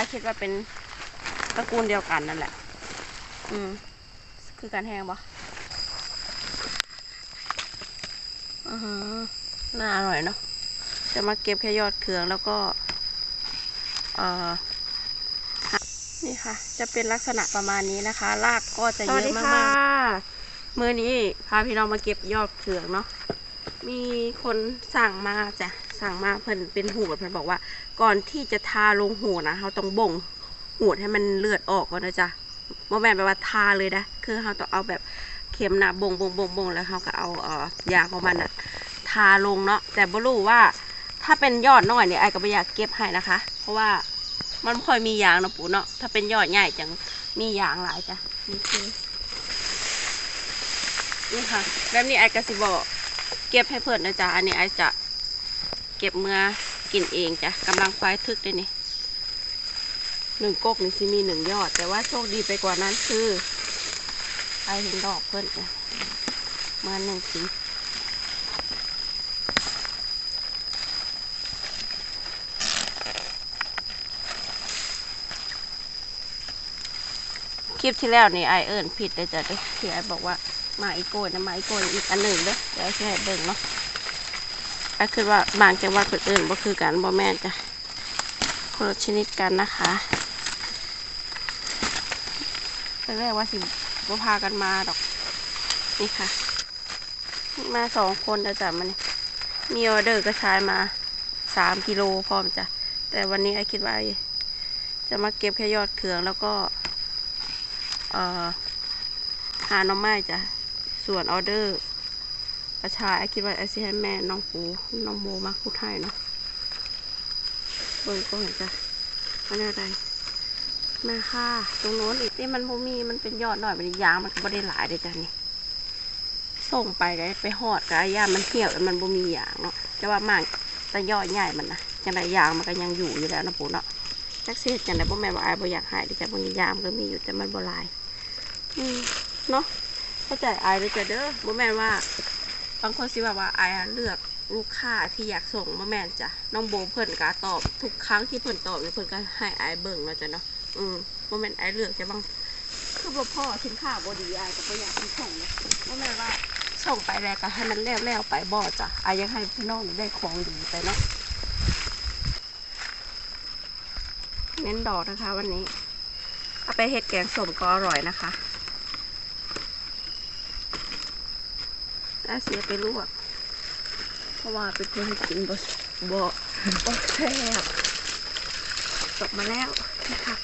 ไอคิดว่าเป็นตระกูลเดียวกันนั่นแหละ อืม คือการแห้งปะอือหือน่าอร่อยเนาะ จะมาเก็บแค่ยอดเครืองแล้วก็ เอ่อ นี่ค่ะ จะเป็นลักษณะประมาณนี้นะคะ รากก็จะเยอะมากๆมือนี้พาพี่น้องมาเก็บยอดเครืองเนาะ มีคนสั่งมาจ้ะ สั่งมาเพิ่นเป็นหูเพิ่นบอกว่า ก่อนที่จะทาลงหูนะเราต้องบ่งหูดให้มันเลือดออกก่อนนะจ๊ะโมแมนแปลว่าทาเลยนะคือเราต้องเอาแบบเข็มหนะบ่งบ่งบ่งบ่งแล้วเราก็เอาเอ่อยาของมันอะทาลงเนาะแต่บ่รู้ว่าถ้าเป็นยอดน้อยเนี่ยไอ้ก็ไม่อยากเก็บให้นะคะ เพราะว่ามันค่อยมียางนะปูเนาะถ้าเป็นยอดใหญ่จังมียางหลายจ้ะนี่คือนี่ค่ะแบบนี้ไอ้ก็สิบอกเก็บให้เพื่นนะจ๊ะอันนี้ไอ้จะเก็บเมื่อ กินเองจ้ะกำลังไฟทึกได้นี่หนึ่งกกนี่สิมีหนึ่งยอด แต่ว่าโชคดีไปกว่านั้นคือไอเห็นดอกเพื่อนจ้ะมาหนึ่งสีคลิปที่แล้วนี่ไอเอิญผิดเลยจ้ะเด้อที่ไอบอกว่ามาอีโกยนะมาอีโกยอีกอันหนึ่งเด้อเดี๋ยวไอจะให้เบิ่งเนาะ ก็คือว่าบางจังหวัดคนอื่นบ่คือกันบ่แม่นจ้ะคนละชนิดกันนะคะตอนแรกว่าสิบ่พากันมาดอก นี่ค่ะ มาสองคนแล้วจ้ะมันมีออเดอร์กระชายมาสามกิโลพร้อมจ้ะแต่วันนี้ไอคิดว่าจะมาเก็บแค่ยอดเครืองแล้วก็ เอ่อหาหน้องไม้จ้ะส่วนออเดอร์ กระชายคิดว่าไอซิให้แม่น้องปูน้องโมมาพูดให้เนาะเบิ่งก็เห็นจ้ะมันอะไรมาค่ะ ตรงโน้นอีกนี่มันบ่มีมันเป็นยอดหน่อยมันยางมันก็ไม่ได้หลายเด้อจ้ะนี่ส่งไปได้ไปหอดกับย่ามันเหี่ยวแล้วมันบ่มียางเนาะแต่ว่ามันแต่ยอดใหญ่มันนะจังไรยางมันก็ยังอยู่อยู่แล้วนะปูเนาะจักเสียจังไรบ่แม่ว่าไอ้บ่อยากหายเด้อจ้ะบางยางมันก็มีอยู่แต่มันบ่ลายอืมเนาะเข้าใจไอ้เด้อจ้ะเด้อบ่แม่ว่า บางคนสิแบบว่าไอายอะเลือกลูกค้าที่อยากส่งมาแม่นจ้ะน้องโบเพิ่นก็ตอบทุกครั้งที่เพิ่นตอบเนี่ยเพิ่นก็ให้ไอายเบิ่งเนาจ้ะเนาะอืมบ่แม่นไอายเลือกจะบางคือบ่พ่อสินค้าบ่ดีไอายก็บ่อยากให้ส่งนาะบ่แม่นว่าส่งไปแล้วก็ให้มันแล้วๆไปบ่จ้ะไอายอยากให้พี่น้องได้ของดีไปเนาะเน้นดอกนะคะวันนี้เอาไปเฮ็ดแกงส้มก็อร่อยนะคะ ถ้าเสียไปลวกเพราะว่าเป็นคนที่กินบ่บ่บ่แซ่บตกมาแล้วนะคะ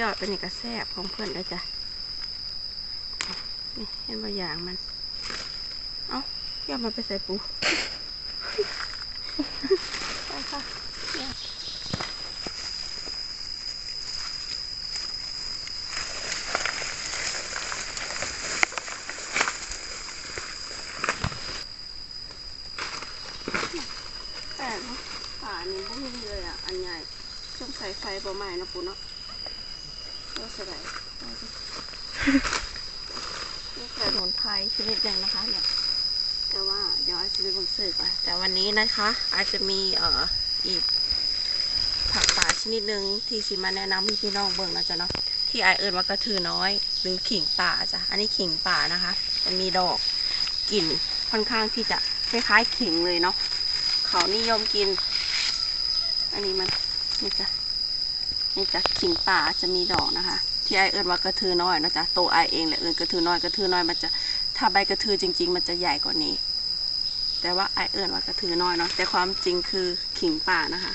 ยอดเป็นนี่ก็แซ่บของเพื่อนได้จ้ะนี่เห็นบางอย่างมัน เอ้ายอดมันไปใส่ปูไปค่ะเนี่ยแต่เนาะฝานี้ไม่มี เลยอะอันใหญ่เครื่องใส่ไฟประมาณนะปูเนาะก็สบายนี่คือสมุนไพรชนิดหนึ่งนะคะเนี่ยแต่ว่าเดี๋ยวอาจจะไปเบังเสิร์ฟก่อนแต่วันนี้นะคะอาจจะมีเอ่ออีกผักป่าชนิดหนึ่งที่สิมาแนะนำให้พี่น้องเบิ่งนะจ๊ะเนาะที่ไอายเอิญว่ากระทือน้อย หรือขิงป่าจ้ะอันนี้ขิงป่านะคะมันมีดอกกลิ่นค่อนข้างที่จะคล้ายๆขิงเลยเนาะเขานิยมกิน อันนี้มันนี่จ้ะนี่จ้ะขิงป่าจะมีดอกนะคะ ที่ไอเอิญว่ากระทือน้อยนะจ๊ะโตไอเองแหละเอิญกระทือน้อยกระทือน้อยมันจะถ้าใบกระทือจริง ๆ มันจะใหญ่กว่านี้ แต่ว่าไอเอิญว่ากระทือน้อยเนาะแต่ความจริงคือขิงป่านะคะ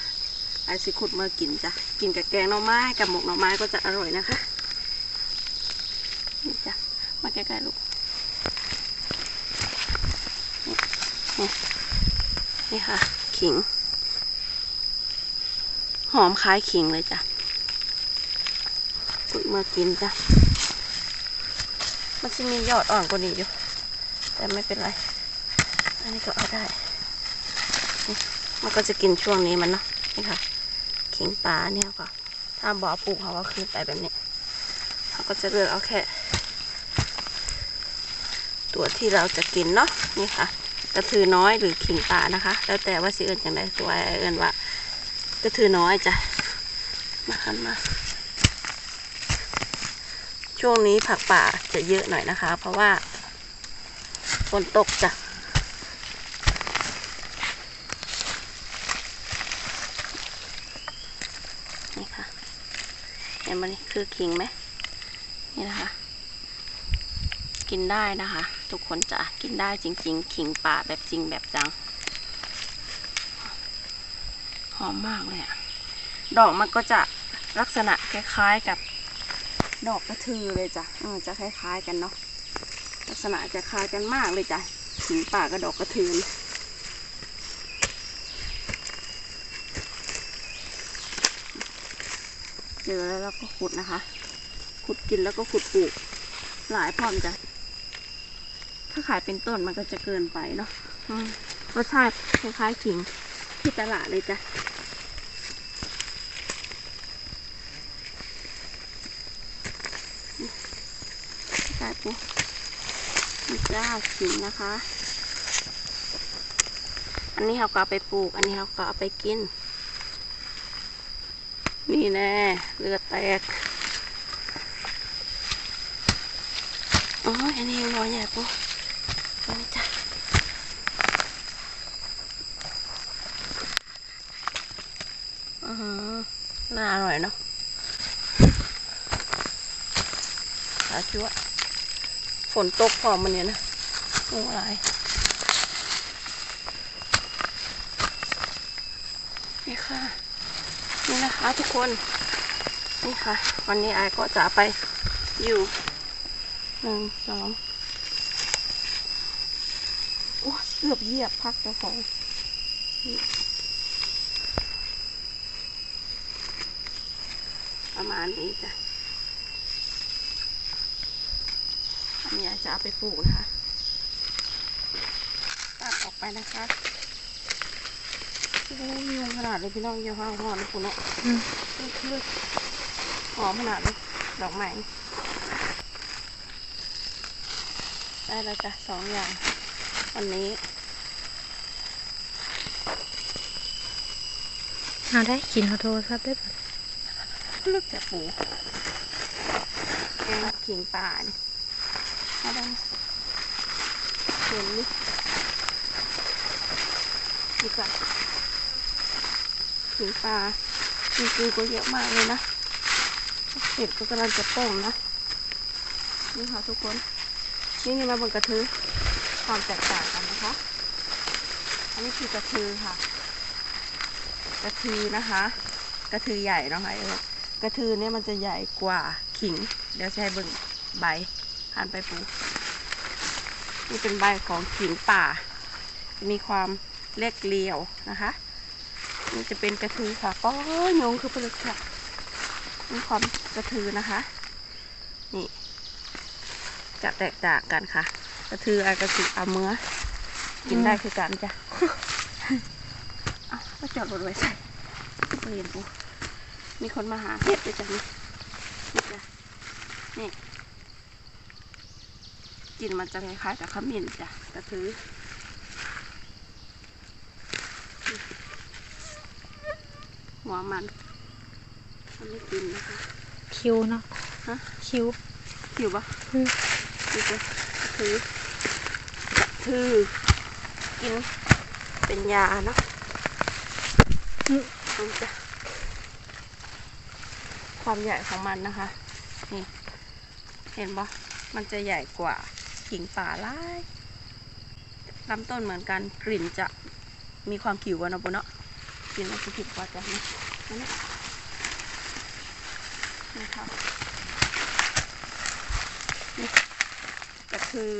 ไอซิคุดมากินจ้ะกินกับแกงหน่อไม้กับหมกหน่อไม้ก็จะอร่อยนะคะนี่จ้ะมาใกล้ๆลูกนี่นี่ค่ะขิง หอมคล้ายขิงเลยจ้ะคุดมากินจ้ะ มันจะมียอดอ่อนกว่านี้อยู่ แต่ไม่เป็นไร อันนี้ก็เอาได้ มันก็จะกินช่วงนี้มันเนาะ นี่ค่ะ ขิงปลาเนี่ยก็ ถ้าบ่อปลูกเขาก็ขึ้นไปแบบนี้ เขาก็จะเลือกเอาแค่ ตัวที่เราจะกินเนาะ นี่ค่ะกระทือน้อยหรือขิงป่านะคะ แล้วแต่ว่าสิเอิญอย่างไรตัวไอ้เอิญว่า กระทือน้อยจ้ะ มาคันมา ช่วงนี้ผักป่าจะเยอะหน่อยนะคะ เพราะว่าฝนตกจ้ะนี่ค่ะเห็นมันนี่คือขิงไหมนี่นะคะ กินได้นะคะ ทุกคนจะกินได้จริง ๆ ขิงป่าแบบจริงแบบจัง ห อมมากเลยอะดอกมันก็จะลักษณะคล้ายๆกับดอกกระทือเลยจ้ะเออจะคล้ายๆกันเนาะลักษณะจะคล้ายกันมากเลยจ้ะขิงป่ากับดอกกระทือนเจอแล้วเราก็ขุดนะคะ ขุดกินแล้วก็ขุดปลูก หลายพร้อมจ้ะถ้าขายเป็นต้นมันก็จะเกินไปเนาะรสชาติคล้ายๆขิง ที่ตลาดเลยจ้ะใส่ปุ๊นี่จ้าขิงนะคะ อันนี้เขาก็เอาไปปลูก อันนี้เขาก็เอาไปกิน นี่แน่เลือดแตกอ๋ออันนี้ยังน้อยใหญ่ปุ๊อันนี้จ้ะอือหือ น่าอร่อยเนาะอาชัวฝนตกพร้อมันเนี่ยนะโอ้อะไรนี่ค่ะ นี่นะคะทุกคน นี่ค่ะ วันนี้ไอายก็จะไปอยู่หนึ่งสองโอ้เกือบเหยียบพักเจ้าของ ประมาณนี้จ้ะอันนี้อาจจะเอาไปปลูกนะคะ ตัดออกไปนะคะโอ้ยยงขนาดเลยพี่น้องเยอะห้างหอมนะคุณเนาะอืมคือหอมขนาดเลยดอกไม้ได้แล้วจ้ะสองอย่าง วันนี้เอาได้กินเขาโทรศัพท์ได้ปะ ลึกจะปูแกงขิงป่าเนี่ยเอาได้ไหมเห็นนี่ดีกว่าขิงป่าจริงๆก็เยอะมากเลยนะเห็ดก็กำลังจะต้มนะ นี่ค่ะทุกคน นี่นี่มาบนกระทือความแตกต่างกันนะคะ อันนี้คือกระทือค่ะ กระทือนะคะ กระทือใหญ่นะคะเออ กระทือเนี่ยมันจะใหญ่กว่าขิง เดี๋ยวจะให้เบิ่งใบหันไปปูนี่เป็นใบของขิงป่า มีความเล็กเรียวนะคะนี่จะเป็นกระทือค่ะก็ยงคือผลึกค่ะมีความกระทือนะคะ นี่ จะแตกต่างกันค่ะ กระทือไอกระทือเอาเมือกินได้คือกันจ้ะเอาก็จอดรถไว้ใส่ไม่เห็นปู มีคนมาหาเห็ดด้วยจ้ะนี่นี่จ้ะนี่กลินมันจะคล้ายๆกับขมิ้นจ้ะกระทือหัวมันมันไม่กินนะคะคิวเนาะฮะคิวหิวปะอืมนี่จ้ะถือถือกินเป็นยาเนาะอืมนี่จ้ะ ความใหญ่ของมันนะคะ นี่ เห็นปะมันจะใหญ่กว่าขิงป่าหลายลำต้นเหมือนกันกลิ่นจะมีความผิวกว่านะปุเนาะกลิ่นมันจะผิดกว่าจะนี่นี่นะครับนี่ก็คือ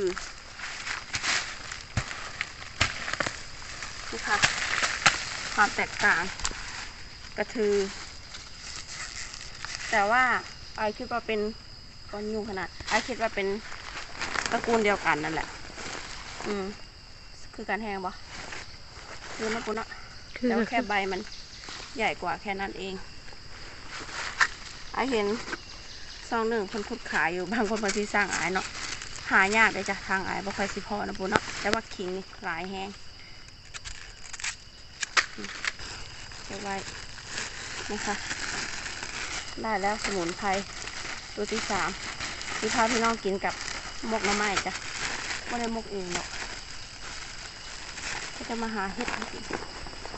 นี่ค่ะความแตกต่างกระทือ แต่ว่าไอายคิดว่าเป็นก้อนยุงขนาดไอายคิดว่าเป็นตระกูลเดียวกันนั่นแหละ อืม คือการแห้งปะคือนะปุณะคือแต่ว่าแค่ใบมันใหญ่กว่าแค่นั้นเอง ไอายเห็นซองหนึ่งคนคุดขายอยู่บางคนบางทีสร้างอายเนาะหายากเลยจ้ะทางอายบ่ค่อยสิพอนะปุณะแต่ว่าขิงนี่หลายแห้งอืมเก็บไว้นะคะ ได้แล้วสมุนไพรตัวที่สามที่พาพี่น้องกินกับมกน้ำไม้จ้ะไม่ได้มกเองหรอกก็จะมาหาเห็ดให้กิน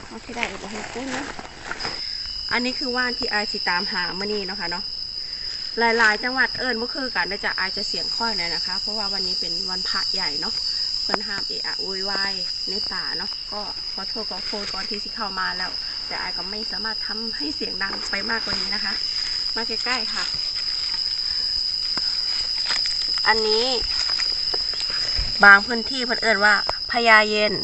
เอาที่ได้เดี๋ยวให้กุ้งนะอันนี้คือว่านที่ไอายสิตามหามื่อนี้เนาะค่ะเนาะหลายๆ จังหวัดเอิญก็คือกันจะไอจะเสียงค่อยหน่อยนะคะ เพราะว่าวันนี้เป็นวันพระใหญ่เนาะเพิ่นห้ามเอะอะโวยวายในป่าเนาะก็ขอโทษขอโทษก่อนที่สิเข้ามาแล้ว แต่อายก็ไม่สามารถทำให้เสียงดังไปมากกว่านี้นะคะ มาใกล้ๆค่ะ อันนี้ บางพื้นที่เพิ่นเอิญว่าพญาเย็น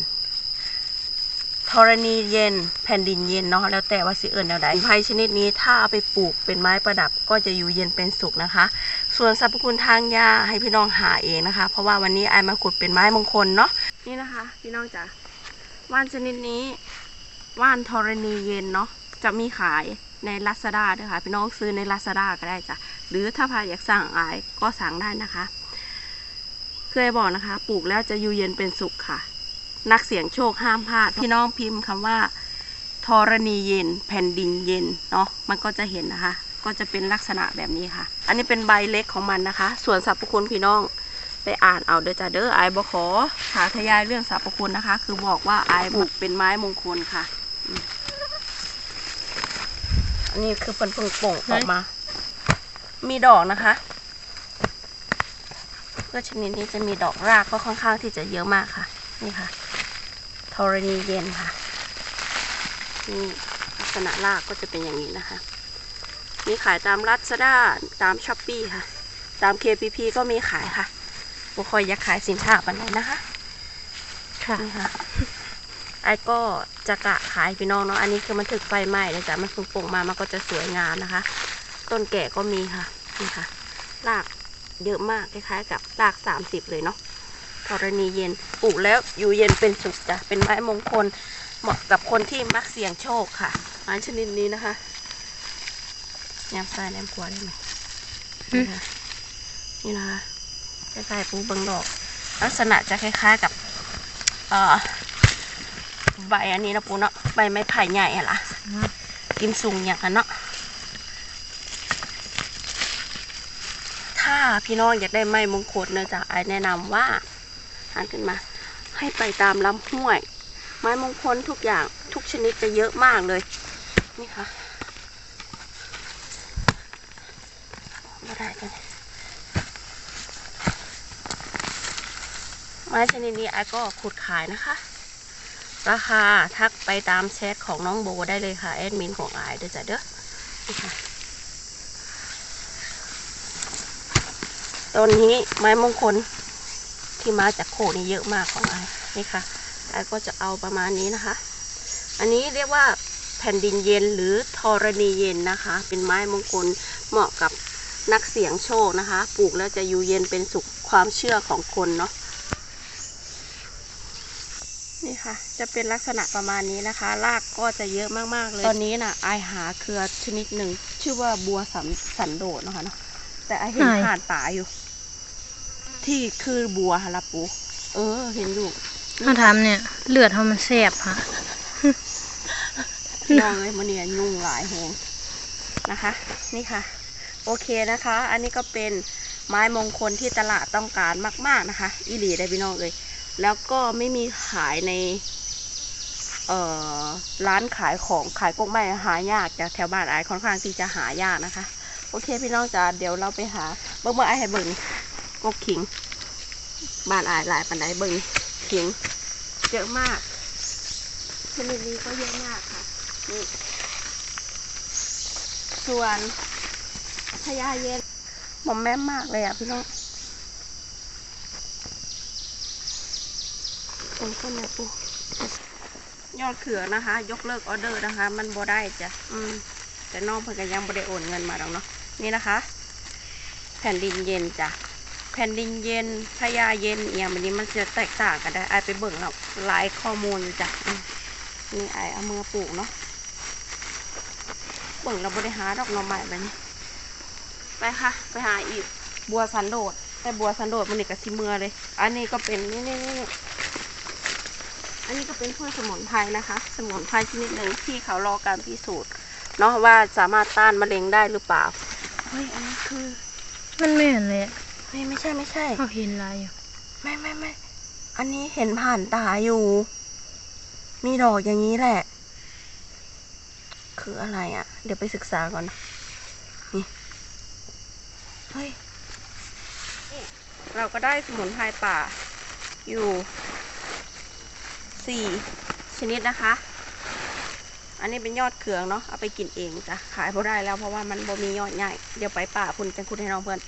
ธรณีเย็นแผ่นดินเย็นเนาะแล้วแต่ว่าสิเอิญแนวใดไผ่ชนิดนี้ถ้าเอาไปปลูกเป็นไม้ประดับก็จะอยู่เย็นเป็นสุขนะคะ ส่วนสรรพคุณทางยาให้พี่น้องหาเองนะคะ เพราะว่าวันนี้ไอมาขุดเป็นไม้มงคลเนาะนี่นะคะ พี่น้องจ๋าว่านชนิดนี้ว่านธรณีเย็นเนาะจะมีขาย ในลาซาด้าด้วยค่ะพี่น้องซื้อในลาซาด้าก็ได้จ้ะหรือถ้าพาอยากสั่งอายก็สั่งได้นะคะ เคยบอกนะคะ ปลูกแล้วจะอยู่เย็นเป็นสุขค่ะ นักเสี่ยงโชคห้ามพลาดพี่น้องพิมพ์คำว่าธรณีเย็น แผ่นดินเย็นเนาะมันก็จะเห็นนะคะ ก็จะเป็นลักษณะแบบนี้ค่ะ อันนี้เป็นใบเล็กของมันนะคะ ส่วนสรรพคุณพี่น้องไปอ่านเอาเด้อจ้าเด้อไอ้บขอหาทยายเรื่องสรรพคุณนะคะ คือบอกว่าไอ้บุกเป็นไม้มงคลค่ะ อืมอันนี้คือเพิ่นเพิ่งโป่งออกมา มีดอกนะคะเพื่อชนิดนี้จะมีดอกรากก็ค่อนข้างที่จะเยอะมากค่ะ นี่ค่ะธรณีเย็นค่ะนี่ลักษณะรากก็จะเป็นอย่างนี้นะคะ มีขายตามรัสด้าตามช้อปปี้ค่ะ ตาม KPP ก็มีขายค่ะบุคอยอยากขายสินค้าปันไหนนะคะ ค่ะนี่ค่ะ ไอ้ก็จะกะขายพี่น้องเนาะอันนี้คือมันถึกไฟไหม้เลยจ้ะมันฟุ้งโป่งมามันก็จะสวยงามนะคะ ต้นแก่ก็มีค่ะนี่ค่ะรากเยอะมากคล้ายๆกับรากสามสิบเลยเนาะธรณีเย็นปลูกแล้วอยู่เย็นเป็นสุขจ้ะเป็นไม้มงคลเหมาะกับคนที่มักเสี่ยงโชคค่ะไม้ชนิดนี้นะคะแนมซ้ายแนมขวาได้ไหมนี่ค่ะนี่นะคะคล้ายๆปูบังดอก ลักษณะจะคล้ายๆกับ เอ่อ ใบอันนี้นะปูเนาะใบไม้ไผ่ใหญ่อะล่ะกินสูงอย่างนั้นเนาะถ้าพี่น้องอยากได้ไม้มงคลเนื่องจากไอแนะนำว่าหันขึ้นมา ให้ไปตามลำห้วย ไม้มงคลทุกอย่างทุกชนิดจะเยอะมากเลย นี่ค่ะไม่ได้กันไม้ชนิดนี้ไอก็ขุดขายนะคะ ราคาทักไปตามแชทของน้องโบได้เลยค่ะ แอดมินของไอายเด้อจ้ะเด้อนี่ค่ะต้นนี้ไม้มงคลที่มาจากโคนี่เยอะมากของไอายนี่ค่ะไอายก็จะเอาประมาณนี้นะคะ อันนี้เรียกว่าแผ่นดินเย็นหรือธรณีเย็นนะคะ เป็นไม้มงคลเหมาะกับนักเสี่ยงโชคนะคะ ปลูกแล้วจะอยู่เย็นเป็นสุขความเชื่อของคนเนาะ นี่ค่ะจะเป็นลักษณะประมาณนี้นะคะ รากก็จะเยอะมากๆเลย ตอนนี้น่ะไอายหาเครือชนิดหนึ่งชื่อว่าบัวสันสันโดษนะคะเนาะ แต่ไอายเห็นไหนผ่านป่าอยู่ ที่คือบัวฮะละปู เออ เห็นอยู่เขาทำเนี่ย เลือดเขามันแสบค่ะน้องเลยมันเนี่ยยุ่งหลายแหงนะคะ นี่ค่ะ โอเคนะคะ อันนี้ก็เป็นไม้มงคลที่ตลาดต้องการมาก ๆนะคะ อีหลีได้พี่น้องเลย แล้วก็ไม่มีขายในเอ่อร้านขายของขายกกไม้หายากจากแถวบ้านไอายค่อนข้างที่จะหายากนะคะ โอเคพี่น้องจ๋าเดี๋ยวเราไปหาเบิ่งเบิ่งไอายให้เบิ่งกกขิง บ้านไอายหลายปันไดเบิ่งขิง เยอะมากชนิดนี้ก็เยอะมากค่ะนี่ส่วนพญาเย็นหมอมแม่มากเลยอะพี่น้อง เป็นคนนะปูยอดเขือนะคะ ยกเลิกออเดอร์นะคะ มันบ่ได้จ้ะอืมแต่น้องเพิ่นก็ยังบ่ได้โอนเงินมาดอกเนาะนี่นะคะ แผ่นดินเย็นจ้ะแผ่นดินเย็นพญาเย็นอหย่างแบบนี้มันจะแตกต่างกันได้ไอายไปเบิ่งแล้วหลายข้อมูลอยู่จ้ะอืมนี่ไอายเอามือปลูกเนาะเบิ่งเราบริหารดอกหน่อไม้ไปนี่ไปค่ะ ไปหาอีกบัวสันโดษแต่บัวสันโดษมันนี่ก็สิเมือเลย อันนี้ก็เป็นนี่นี่นี่ อันนี้ก็เป็นพืชสมุนไพรนะคะ สมุนไพรชนิดหนึ่งที่เขารอการพิสูจน์เนาะว่าสามารถต้านมะเร็งได้หรือเปล่า เฮ้ย อันนี้คือมันไม่เห็นเลยอะเฮ้ยไม่ใช่ไม่ใช่ เขาเห็นลายอยู่ไม่ไม่ไม่ อันนี้เห็นผ่านตาอยู่ มีดอกอย่างนี้แหละ คืออะไรอะ่ะ เดี๋ยวไปศึกษาก่อนนะนี่ เฮ้ยนี่เราก็ได้สมุนไพรป่าอยู่ สี่ชนิดนะคะ อันนี้เป็นยอดเขืองเนาะเอาไปกินเองจ้ะขายพอได้แล้วเพราะว่ามันบ่มียอดใหญ่เดี๋ยวไปป่าคุณจะคุณให้น้องเพื่อน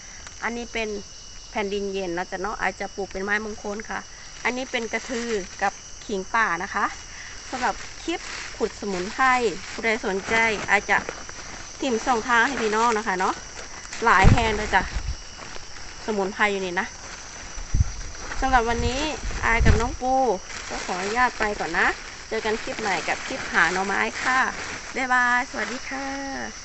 อันนี้เป็นแผ่นดินเย็นนะจ๊ะเนาะอาจจะปลูกเป็นไม้มงคลค่ะ อันนี้เป็นกระทือกับขิงป่านะคะสำหรับคลิปขุดสมุนไพรผู้ใดสนใจอาจจะทิมส่องทางให้พี่น้องนะคะเนาะหลายแฮนเลยจ้ะสมุนไพรอยู่นี่นะำหรับวันนี้อายกับน้องปู ก็ขออนุญาตไปก่อนนะ เจอกันคลิปใหม่กับคลิปหาหน่อไม้ค่ะ บ๊ายบาย สวัสดีค่ะ